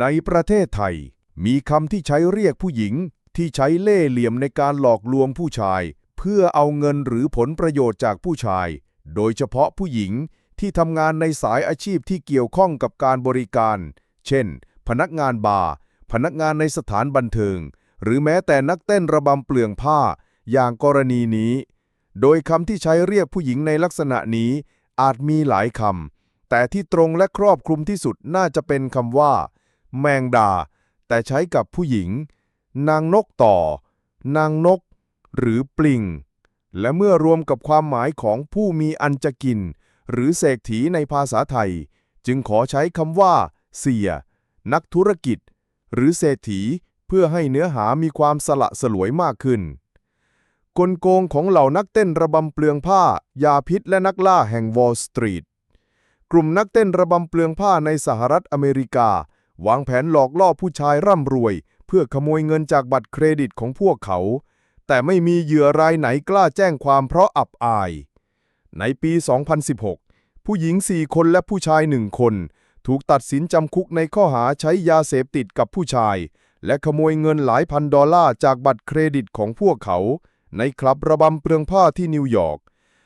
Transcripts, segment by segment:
ในประเทศไทย มีคำที่ใช้เรียกผู้หญิง ที่ใช้เล่ห์เหลี่ยมในการหลอกลวงผู้ชาย เพื่อเอาเงินหรือผลประโยชน์จากผู้ชาย โดยเฉพาะผู้หญิงที่ทำงานในสายอาชีพที่เกี่ยวข้องกับการบริการ เช่น พนักงานบาร์พนักงานในสถานบันเทิง หรือแม้แต่นักเต้นระบำเปลืองผ้า อย่างกรณีนี้ โดยคำที่ใช้เรียกผู้หญิงในลักษณะนี้อาจมีหลายคำแต่ที่ตรงและครอบคลุมที่สุดน่าจะเป็นคำว่า แมงดา แต่ใช้กับผู้หญิง นางนกต่อ นางนก หรือปลิง และเมื่อรวมกับความหมายของผู้มีอันจะกิน หรือเศรษฐีในภาษาไทย จึงขอใช้คำว่า เสีย นักธุรกิจ หรือเศรษฐีเพื่อให้เนื้อหามีความสละสลวยมากขึ้นกลโกงของเหล่านักเต้นระบำเปลืองผ้า ยาพิษและนักล่าแห่งวอลสตรีท กลุ่มนักเต้นระบำเปลืองผ้าในสหรัฐอเมริกา วางแผนหลอกล่อผู้ชายร่ำรวย เพื่อขโมยเงินจากบัตรเครดิตของพวกเขา แต่ไม่มีเหยื่อรายไหนกล้าแจ้งความเพราะอับอาย ในปี 2016 ผู้หญิง 4 คนและผู้ชาย 1 คน ถูกตัดสินจำคุกในข้อหาใช้ยาเสพติดกับผู้ชาย และขโมยเงินหลายพันดอลลาร์จากบัตรเครดิตของพวกเขา ในคลับระบำเปลืองผ้าที่นิวยอร์ก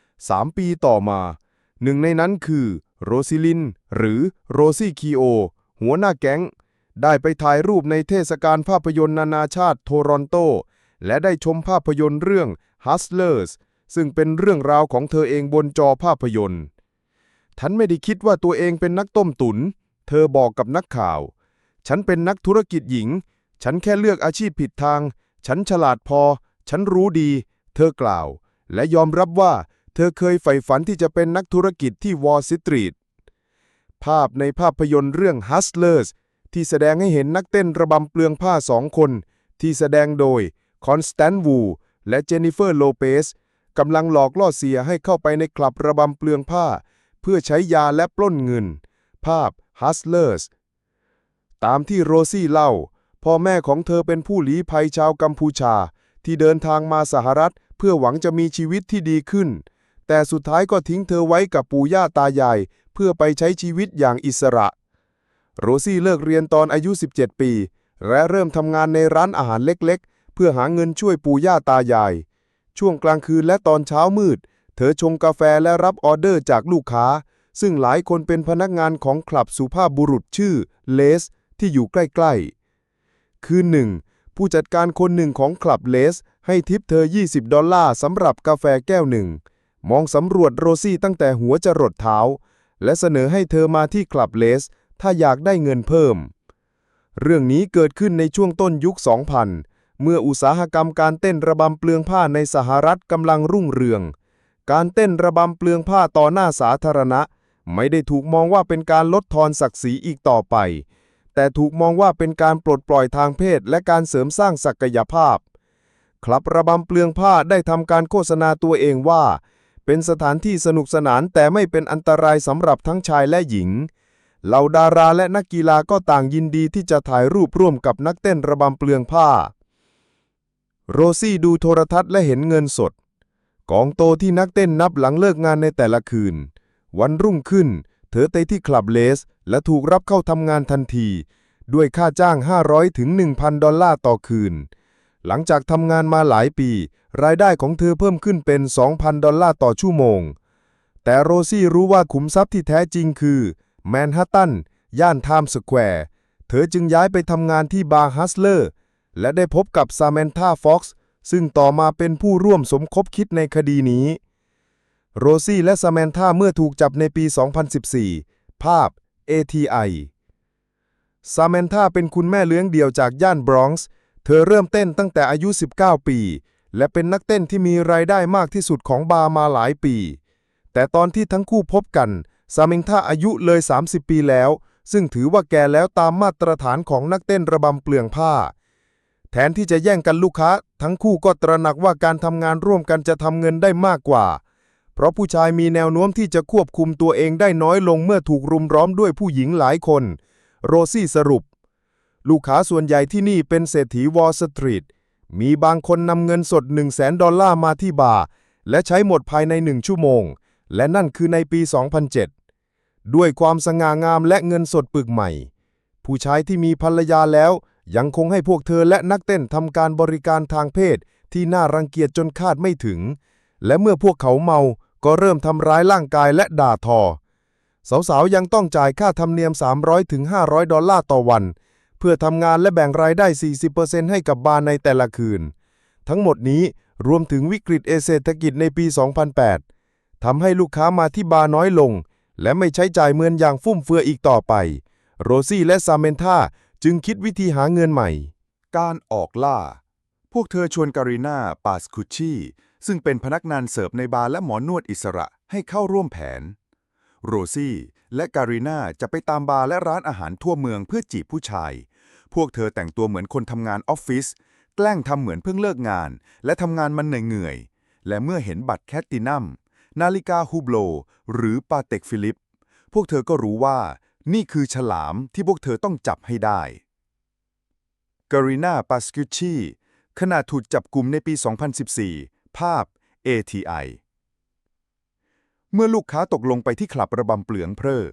3 ปีต่อมา หนึ่งในนั้นคือโรซิลิน หรือโรซี่คีโอ หัวหน้าแก๊ง ได้ไปถ่ายรูปในเทศกาลภาพยนตร์นานาชาติโทรอนโต และได้ชมภาพยนตร์เรื่อง Hustlers ซึ่งเป็นเรื่องราวของเธอเองบนจอภาพยนตร์ฉันไม่ได้คิดว่าตัวเองเป็นนักต้มตุนเธอบอกกับนักข่าว ฉันเป็นนักธุรกิจหญิง ฉันแค่เลือกอาชีพผิดทาง ฉันฉลาดพอ ฉันรู้ดี เธอกล่าว และยอมรับว่า เธอเคยใฝ่ฝันที่จะเป็นนักธุรกิจที่วอลสตรีท ภาพในภาพยนตร์เรื่อง Hustlers ที่แสดงให้เห็นนักเต้นระบำเปลืองผ้าสองคน ที่แสดงโดยคอนสแตนต์วูและเจนนิเฟอร์โลเปสกำลังหลอกล่อเสียให้เข้าไปในคลับระบำเปลืองผ้า เพื่อใช้ยาและปล้นเงิน ภาพ Hustlers ตามที่โรซี่เล่า พ่อแม่ของเธอเป็นผู้ลี้ภัยชาวกัมพูชา ที่เดินทางมาสหรัฐ เพื่อหวังจะมีชีวิตที่ดีขึ้น แต่สุดท้ายก็ทิ้งเธอไว้กับปู่ย่าตายาย เพื่อไปใช้ชีวิตอย่างอิสระ โรซี่เลิกเรียนตอนอายุ 17 ปี และเริ่มทำงานในร้านอาหารเล็กๆ เพื่อหาเงินช่วยปู่ย่าตายาย ช่วงกลางคืนและตอนเช้ามืด เธอชงกาแฟและรับออเดอร์จากลูกค้า ซึ่งหลายคนเป็นพนักงานของคลับสุภาพบุรุษชื่อเลส ที่อยู่ใกล้ๆ คืนหนึ่งผู้จัดการคนหนึ่งของคลับเลส ให้ทิปเธอ 20 ดอลลาร์สำหรับกาแฟแก้วหนึ่ง มองสำรวจโรซี่ตั้งแต่หัวจรดเท้า และเสนอให้เธอมาที่คลับเลส ถ้าอยากได้เงินเพิ่ม เรื่องนี้เกิดขึ้นในช่วงต้นยุค 2000 เมื่ออุตสาหกรรมการเต้นระบำเปลืองผ้าในสหรัฐกำลังรุ่งเรือง การเต้นระบำเปลืองผ้าต่อหน้าสาธารณะ ไม่ได้ถูกมองว่าเป็นการลดทอนศักดิ์ศรีอีกต่อไป แต่ถูกมองว่าเป็นการปลดปล่อยทางเพศและการเสริมสร้างศักยภาพ คลับระบำเปลืองผ้าได้ทำการโฆษณาตัวเองว่า เป็นสถานที่สนุกสนานแต่ไม่เป็นอันตรายสำหรับทั้งชายและหญิง เหล่าดาราและนักกีฬาก็ต่างยินดีที่จะถ่ายรูปร่วมกับนักเต้นระบำเปลืองผ้า โรซี่ดูโทรทัศน์และเห็นเงินสด กองโตที่นักเต้นนับหลังเลิกงานในแต่ละคืน วันรุ่งขึ้น เธอไปที่คลับเลส และถูกรับเข้าทำงานทันที ด้วยค่าจ้าง 500 ถึง 1,000 ดอลลาร์ต่อคืน หลังจากทำงานมาหลายปี รายได้ของเธอเพิ่มขึ้นเป็น 2,000 ดอลลาร์ต่อชั่วโมง แต่โรซี่รู้ว่าขุมทรัพย์ที่แท้จริงคือแมนฮัตตัน ย่านไทม์สแควร์ เธอจึงย้ายไปทำงานที่บาร์ฮัสเลอร์ และได้พบกับซา m มนธาฟ็อกซ์ซึ่งต่อมาเป็นผู้ร่วมสมคบคิดในคดีนี้ โรซี่และซา m มนธาเมื่อถูกจับในปี 2014 ภาพ ATI ซา m มนธาเป็นคุณแม่เลี้ยงเดี่ยวจากย่านบรอนซ์ เธอเริ่มเต้นตั้งแต่อายุ 19 ปี และเป็นนักเต้นที่มีรายได้มากที่สุดของบาร์มาหลายปี แต่ตอนที่ทั้งคู่พบกันซาเมงท่าอายุเลย 30 ปีแล้ว ซึ่งถือว่าแก่แล้วตามมาตรฐานของนักเต้นระบำเปลืองผ้า แทนที่จะแย่งกันลูกค้า ทั้งคู่ก็ตระหนักว่าการทำงานร่วมกันจะทำเงินได้มากกว่า เพราะผู้ชายมีแนวโน้มที่จะควบคุมตัวเองได้น้อยลงเมื่อถูกรุมร้อมด้วยผู้หญิงหลายคน โรซี่สรุป ลูกค้าส่วนใหญ่ที่นี่เป็นเศรษฐีวอลสตรีท มีบางคนนำเงินสด 1 0 0 0 0แสนดอลลาร์มาที่บาร์และใช้หมดภายในหนึ่งชั่วโมง และนั่นคือในปี 2007 ด้วยความสง่างามและเงินสดปึกใหม่ ผู้ชายที่มีภรรยาแล้ว ยังคงให้พวกเธอและนักเต้นทำการบริการทางเพศที่น่ารังเกียจจนคาดไม่ถึง และเมื่อพวกเขาเมาก็เริ่มทำร้ายร่างกายและด่าทอ สาวๆยังต้องจ่ายค่าธรรมเนียม 300ถึง500 ดอลลาร์ต่อวัน พื่อทำงานและแบ่งรายได้ 40%ให้กับบาร์ในแต่ละคืน ทั้งหมดนี้รวมถึงวิกฤตเศรษฐกิจในปี 2008 ทำให้ลูกค้ามาที่บาร์น้อยลง และไม่ใช้จ่ายเงินอย่างฟุ่มเฟือยอีกต่อไป โรซี่และซาเมนธาจึงคิดวิธีหาเงินใหม่ การออกล่า พวกเธอชวนการีนาปาสคุชชีซึ่งเป็นพนักงานเสิร์ฟในบาร์และหมอนวดอิสระให้เข้าร่วมแผน โรซี่และการีนาจะไปตามบาร์และร้านอาหารทั่วเมืองเพื่อจีบผู้ชาย พวกเธอแต่งตัวเหมือนคนทำงานออฟฟิศ แกล้งทำเหมือนเพิ่งเลิกงาน และทำงานมันเหนื่อยๆ และเมื่อเห็นบัตรแคตตินัม นาฬิกาฮูโบลหรือปาเต็กฟิลิป พวกเธอก็รู้ว่า นี่คือฉลามที่พวกเธอต้องจับให้ได้การีนาปาสกิชีขณะถูกจับกลุ่มในปี 2014 ภาพ ATI เมื่อลูกค้าตกลงไปที่คลับระบำเปลืองเพร่อ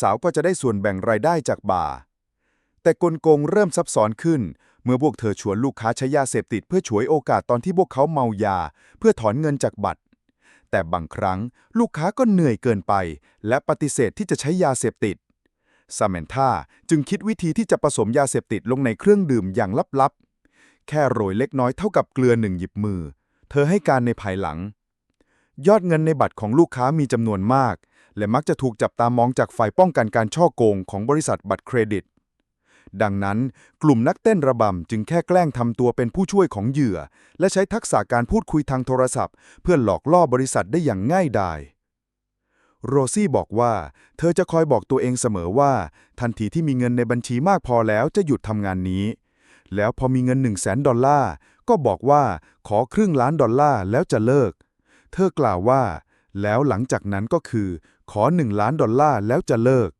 สาวๆ ก็จะได้ส่วนแบ่งรายได้จากบาร์ แต่กลโกงเริ่มซับซ้อนขึ้น เมื่อพวกเธอชวนลูกค้าใช้ยาเสพติดเพื่อฉวยโอกาสตอนที่พวกเขาเมายา เพื่อถอนเงินจากบัตร แต่บางครั้งลูกค้าก็เหนื่อยเกินไป และปฏิเสธที่จะใช้ยาเสพติดซาเมนธาจึงคิดวิธีที่จะผสมยาเสพติดลงในเครื่องดื่มอย่างลับๆ แค่โรยเล็กน้อยเท่ากับเกลือหนึ่งหยิบมือ เธอให้การในภายหลัง ยอดเงินในบัตรของลูกค้ามีจำนวนมาก และมักจะถูกจับตามองจากฝ่ายป้องกันการช่อโกงของบริษัทบัตรเครดิต ดังนั้นกลุ่มนักเต้นระบำจึงแค่แกล้งทำตัวเป็นผู้ช่วยของเหยื่อ และใช้ทักษะการพูดคุยทางโทรศัพท์ เพื่อหลอกล่อบริษัทได้อย่างง่ายดายโรซี่บอกว่า เธอจะคอยบอกตัวเองเสมอว่า ทันทีที่มีเงินในบัญชีมากพอแล้วจะหยุดทำงานนี้ แล้วพอมีเงิน 1 0 0 0 0แสนดอลลาร์ก็บอกว่าขอครึ่งล้านดอลลาร์แล้วจะเลิก เธอกล่าวว่า แล้วหลังจากนั้นก็คือ ขอหนึ่งล้านดอลลาร์แล้วจะเลิก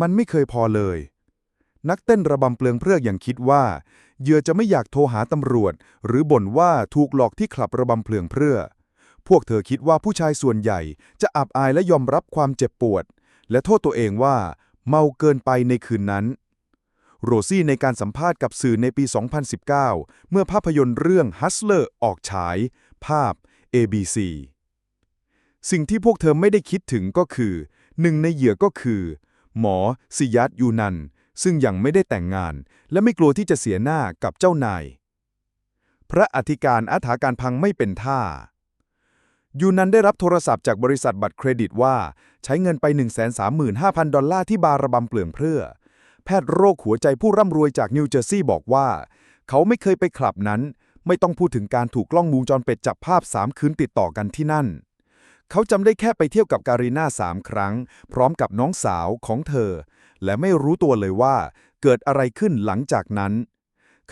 มันไม่เคยพอเลย นักเต้นระบำเปลืองเพลือกอย่างคิดว่าเหยื่อจะไม่อยากโทรหาตำรวจ หรือบ่นว่าถูกหลอกที่คลับระบำเพลืองเพลือพวกเธอคิดว่าผู้ชายส่วนใหญ่จะอับอายและยอมรับความเจ็บปวด และโทษตัวเองว่า เมาเกินไปในคืนนั้น โรซี่ในการสัมภาษณ์กับสื่อในปี 2019 เมื่อภาพยนตร์เรื่อง Hustler ออกฉาย ภาพ ABC สิ่งที่พวกเธอไม่ได้คิดถึงก็คือหนึ่งในเหยื่อก็คือ หมอซิยัตยูนัน ซึ่งยังไม่ได้แต่งงาน และไม่กลัวที่จะเสียหน้ากับเจ้านาย พระอธิการอาถาการพังไม่เป็นท่า ยูนันได้รับโทรศัพท์จากบริษัทบัตรเครดิตว่า ใช้เงินไป 135,000 ดอลลาร์ที่บาร์ระบำเปลืองเพื่อ แพทย์โรคหัวใจผู้ร่ำรวยจากนิวเจอร์ซีย์บอกว่า เขาไม่เคยไปคลับนั้น ไม่ต้องพูดถึงการถูกกล้องวงจรปิดจับภาพ 3 คืนติดต่อกันที่นั่นเขาจำได้แค่ไปเที่ยวกับการีนาสามครั้ง พร้อมกับน้องสาวของเธอ และไม่รู้ตัวเลยว่าเกิดอะไรขึ้นหลังจากนั้น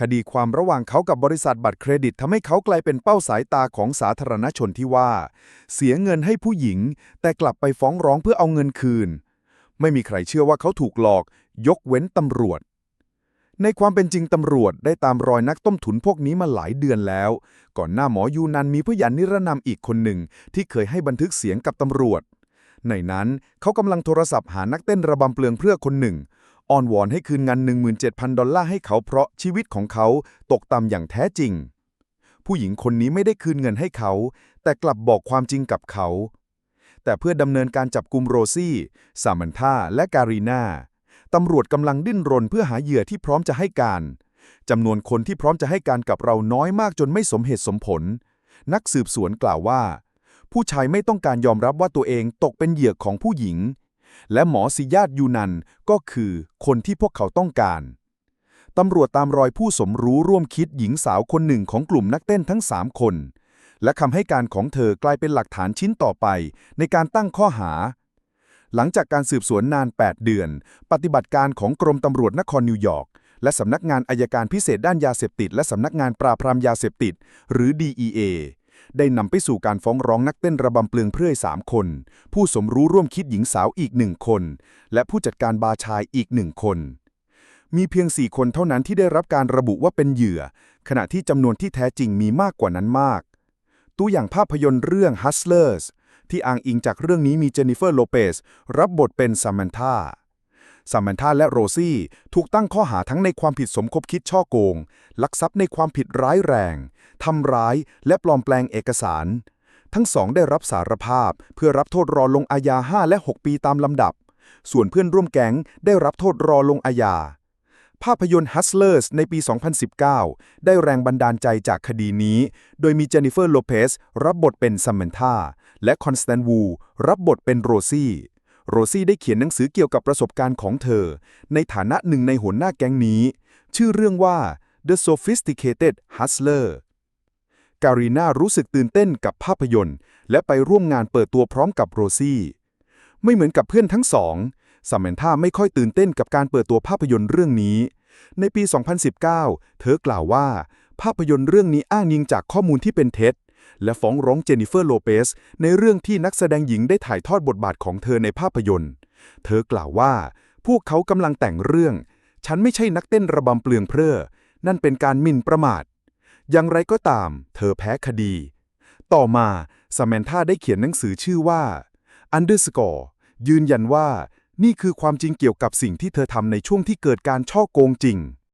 คดีความระหว่างเขากับบริษัทบัตรเครดิตทำให้เขากลายเป็นเป้าสายตาของสาธารณชนที่ว่า เสียเงินให้ผู้หญิง แต่กลับไปฟ้องร้องเพื่อเอาเงินคืน ไม่มีใครเชื่อว่าเขาถูกหลอก ยกเว้นตำรวจในความเป็นจริงตำรวจได้ตามรอยนักต้มถุนพวกนี้มาหลายเดือนแล้ว ก่อนหน้าหมอยูนันมีพยานนิรนามอีกคนหนึ่ง ที่เคยให้บันทึกเสียงกับตำรวจ ในนั้นเขากำลังโทรศัพท์หานักเต้นระบำเปลืองเพื่อคนหนึ่งอ้อนวอนให้คืนเงิน17,000 ดอลลาร์ให้เขาเพราะชีวิตของเขาตกต่ำอย่างแท้จริง ผู้หญิงคนนี้ไม่ได้คืนเงินให้เขา แต่กลับบอกความจริงกับเขา แต่เพื่อดำเนินการจับกุมโรซี่ ซามันธาและการีนาตำรวจกำลังดิ้นรนเพื่อหาเหยื่อที่พร้อมจะให้การจำนวนคนที่พร้อมจะให้การกับเราน้อยมากจนไม่สมเหตุสมผล นักสืบสวนกล่าวว่า ผู้ชายไม่ต้องการยอมรับว่าตัวเองตกเป็นเหยื่อของผู้หญิง และหมอซิยาตยูนันก็คือคนที่พวกเขาต้องการตำรวจตามรอยผู้สมรู้ร่วมคิดหญิงสาวคนหนึ่งของกลุ่มนักเต้นทั้ง3คน และคำให้การของเธอกลายเป็นหลักฐานชิ้นต่อไปในการตั้งข้อหา หลังจากการสืบสวนนาน 8 เดือน ปฏิบัติการของกรมตำรวจนครนิวยอร์กและสำนักงานอายการพิเศษด้านยาเสพติด และสำนักงานปราบปรามยาเสพติด หรือ DEA ได้นำไปสู่การฟ้องร้องนักเต้นระบำเปลืองเพื่อยสามคน ผู้สมรู้ร่วมคิดหญิงสาวอีกหนึ่งคน และผู้จัดการบาร์ชายอีกหนึ่งคน มีเพียงสี่คนเท่านั้นที่ได้รับการระบุว่าเป็นเหยื่อ ขณะที่จำนวนที่แท้จริงมีมากกว่านั้นมาก ตัวอย่างภาพยนตร์เรื่อง Hustlers ที่อ้างอิงจากเรื่องนี้มีเจนนิเฟอร์โลเปสรับบทเป็นซามันธา ซามนธาและโรซี่ ถูกตั้งข้อหาทั้งในความผิดสมคบคิดช่อโกง ลักทรัพย์ในความผิดร้ายแรง ทำร้าย และปลอมแปลงเอกสาร ทั้งสองได้รับสารภาพ เพื่อรับโทษรอลงอาญา 5 และ 6 ปีตามลำดับ ส่วนเพื่อนร่วมแก๊งได้รับโทษรอลงอาญา ภาพยนตร์ Hustlers ในปี 2019 ได้แรงบันดาลใจจากคดีนี้ โดยมีเจนนิเฟอร์ โลเปสรับบทเป็นซัมเมนธาและคอนสแตนวู รับบทเป็นโรซี่ โรซี่ได้เขียนหนังสือเกี่ยวกับประสบการณ์ของเธอ ในฐานะหนึ่งในหัวหน้าแก๊งนี้ ชื่อเรื่องว่า The Sophisticated Hustler การีนารู้สึกตื่นเต้นกับภาพยนตร์ และไปร่วมงานเปิดตัวพร้อมกับโรซี่ ไม่เหมือนกับเพื่อนทั้งสองซามนธาไม่ค่อยตื่นเต้นกับการเปิดตัวภาพยนตร์เรื่องนี้ ในปี 2019 เธอกล่าวว่า ภาพยนตร์เรื่องนี้อ้างอิงจากข้อมูลที่เป็นเท็จ และฟ้องร้องเจนิเฟอร์โลเปสในเรื่องที่นักแสดงหญิงได้ถ่ายทอดบทบาทของเธอในภาพยนตร์ เธอกล่าวว่า พวกเขากำลังแต่งเรื่อง ฉันไม่ใช่นักเต้นระบำเปลืองเพร่อนั่นเป็นการหมิ่นประมาท อย่างไรก็ตาม เธอแพ้คดี ต่อมาซามนธาได้เขียนหนังสือชื่อว่า Underscore ยืนยันว่า นี่คือความจริงเกี่ยวกับสิ่งที่เธอทำในช่วงที่เกิดการช่อโกงจริง